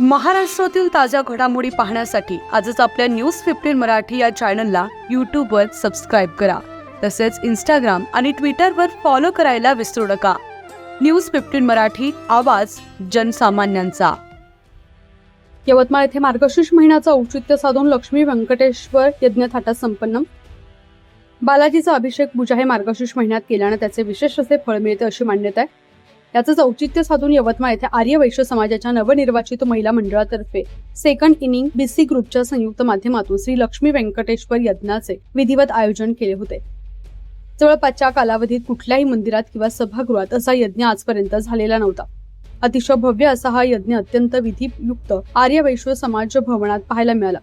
महाराष्ट्रातील ताज्या घडामोडी पाहण्यासाठी आजच आपल्या न्यूज फिफ्टीन मराठी या चॅनलला यूट्यूबवर सबस्क्राईब करा. तसेच इंस्टाग्राम आणि ट्विटरवर फॉलो करायला विसरू नका. न्यूज फिफ्टीन मराठी आवाज जनसामान्यांचा. यवतमाळ येथे मार्गशीर्ष महिन्याचं औचित्य साधून लक्ष्मी व्यंकटेश्वर यज्ञ थाटात संपन्न. बालाजीचा अभिषेक पूजा हे मार्गशीर्ष महिन्यात केल्यानं त्याचे विशेष असे फळ मिळते अशी मान्यता आहे. याचंच औचित्य साधून यवतमाळ येथे आर्य वैश्य समाजाच्या नवनिर्वाचित महिला मंडळातर्फे सेकंड इनिंग बीसी ग्रुपच्या संयुक्त माध्यमातून श्री लक्ष्मी व्यंकटेश्वर यज्ञाचे विधिवत आयोजन केले होते. जवळपासच्या कालावधीत कुठल्याही मंदिरात किंवा सभागृहात असा यज्ञ आजपर्यंत झालेला नव्हता. अतिशय भव्य असा हा यज्ञ अत्यंत विधियुक्त आर्य वैश्य समाज भवनात पाहायला मिळाला.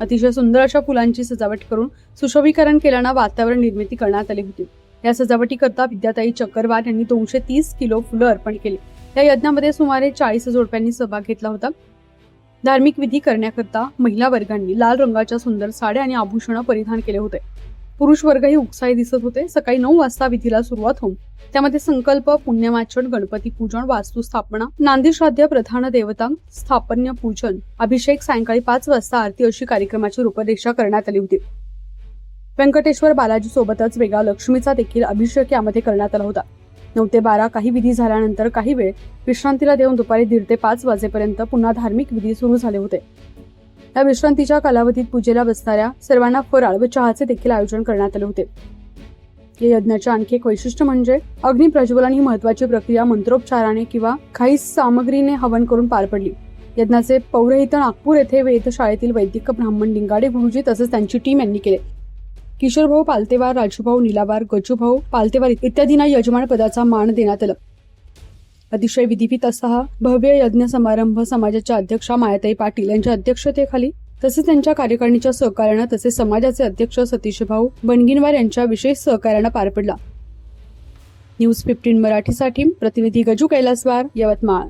अतिशय सुंदर अशा फुलांची सजावट करून सुशोभीकरण केल्यानं वातावरण निर्मिती करण्यात आली होती. या सजावटीकरता विद्याताई चक्करवार यांनी दोनशे तीस किलो फुलं अर्पण केली. या यज्ञामध्ये सुमारे चाळीस जोडप्यांनी सहभाग घेतला होता. धार्मिक विधी करण्याकरता महिला वर्गांनी लाल रंगाच्या सुंदर साड्या आणि आभूषणं परिधान केले होते. पुरुष वर्गही उत्साही दिसत होते. सकाळी नऊ वाजता विधीला सुरुवात होऊन त्यामध्ये संकल्प पुण्यवाचन गणपती पूजन वास्तुस्थापना नांदी श्राद्ध प्रधान देवता स्थापन्य पूजन अभिषेक सायंकाळी पाच वाजता आरती अशी कार्यक्रमाची रूपरेषा करण्यात आली होती. व्यंकटेश्वर बालाजी सोबतच वेगळा लक्ष्मीचा देखील अभिषेक यामध्ये करण्यात आला होता. नऊ ते बारा काही विधी झाल्यानंतर काही वेळ विश्रांतीला देऊन दुपारी दीड ते पाच वाजेपर्यंत पुन्हा धार्मिक विधी सुरू झाले होते. या विश्रांतीच्या कालावधीत पूजेला बसणाऱ्या सर्वांना फराळ व चहाचे देखील आयोजन करण्यात आले होते. या यज्ञाचे आणखी एक वैशिष्ट्य म्हणजे अग्निप्रज्वलन ही महत्वाची प्रक्रिया मंत्रोपचाराने किंवा काही सामग्रीने हवन करून पार पडली. यज्ञाचे पौरहित नागपूर येथे वेधशाळेतील वैदिक ब्राह्मण लिंगाडे गुरुजी तसेच त्यांची टीम यांनी केले. किशोरभाऊ पालतेवार राजूभाऊ निलावार गजूभाऊ पालतेवार इत्यादींना यजमान पदाचा मान देण्यात आला. अतिशय विधिवित असा हा भव्य यज्ञ समारंभ समाजाच्या अध्यक्षा मायाताई पाटील यांच्या अध्यक्षतेखाली तसेच त्यांच्या कार्यकारिणीच्या सहकार्यानं तसेच समाजाचे अध्यक्ष सतीशभाऊ बनगिनवार यांच्या विशेष सहकार्यानं पार पडला. न्यूज फिफ्टीन मराठीसाठी प्रतिनिधी गजू कैलासवार यवतमाळ.